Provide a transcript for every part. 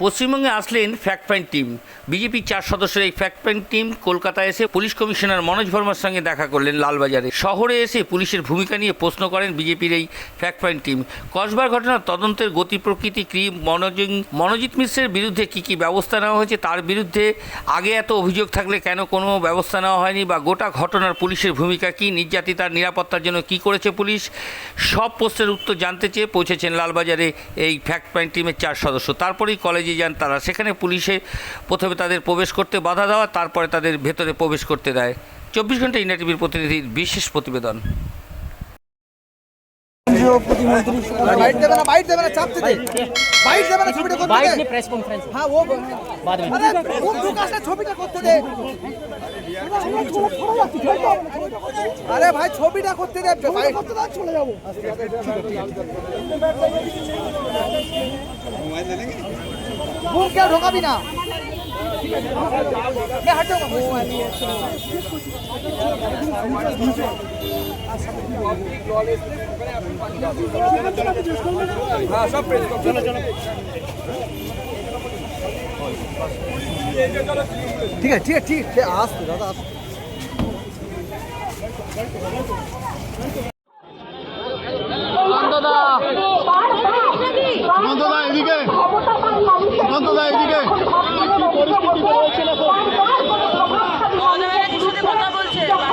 পশ্চিমবঙ্গে আসলেন fact find team. বিজেপির চার সদস্যের এই ফ্যাক্ট ফাইন্ড টিম কলকাতায় এসে পুলিশ কমিশনার মনোজ ভার্মার সঙ্গে দেখা করলেন লালবাজারে। শহরে এসে পুলিশের ভূমিকা নিয়ে প্রশ্ন করেন বিজেপির এই ফ্যাক্ট ফাইন্ড টিম। কসবার ঘটনার তদন্তের গতি প্রকৃতি ক্রি মনোজিং, মনোজিৎ মিশ্রের বিরুদ্ধে কী কী ব্যবস্থা নেওয়া হয়েছে? তার বিরুদ্ধে আগে এত অভিযোগ থাকলে কেন কোনো ব্যবস্থা নেওয়া হয়নি? বা গোটা ঘটনার পুলিশের ভূমিকা কী? নির্যাতিতার নিরাপত্তার জন্য কী করেছে পুলিশ? সব প্রশ্নের উত্তর জানতে চেয়ে পৌঁছেছেন লালবাজারে এই ফ্যাক্ট ফাইন্ড টিমের চার সদস্য। তারপরেই কলেজে কলেজে যান তারা সেখানে পুলিশে প্রথমে তাদের প্রবেশ করতে বাধা দেওয়া তারপরে তাদের ভেতরে প্রবেশ করতে দেয়। চব্বিশ ঘণ্টা ইন্ডিয়া টিভির প্রতিনিধির বিশেষ প্রতিবেদন। ছবিটা করতে আরে ভাই ছবিটা করতে চলে घूम क्या रोका भी ना। मैं हट। जाऊँगा हाँ चलो चलो। ठीक है ठीक है ठीक है। आस दादा आस। অনন্তদা এদিকে। মনোনয়নের সাথে কথা বলছে এবং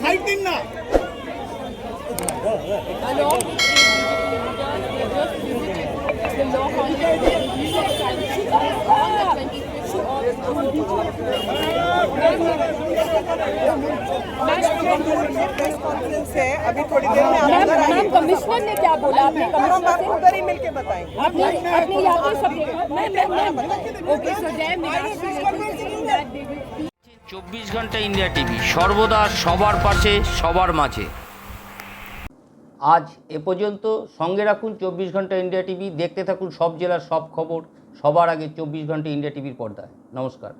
সাইড দিন hello along with the leaders, they just visited the law congresses अभी थोड़ी देर में आप मैम उधर आइए मैम कमिश्नर ने क्या बोला आपने हम कमिश्नर आपको उधर ही मिलके बताएंगे अपने अपने यादों सब देखा ma'am ma'am ma'am okay so जय मीनाक्षी চব্বিশ ঘন্টা ইন্ডিয়া টিভি সর্বদা সবার পাশে সবার মাঝে আজ এ পর্যন্ত সঙ্গে রাখুন চব্বিশ ঘন্টা ইন্ডিয়া টিভি দেখতে থাকুন সব জেলার সব খবর সবার আগে চব্বিশ ঘন্টা ইন্ডিয়া টিভির পর্দায় নমস্কার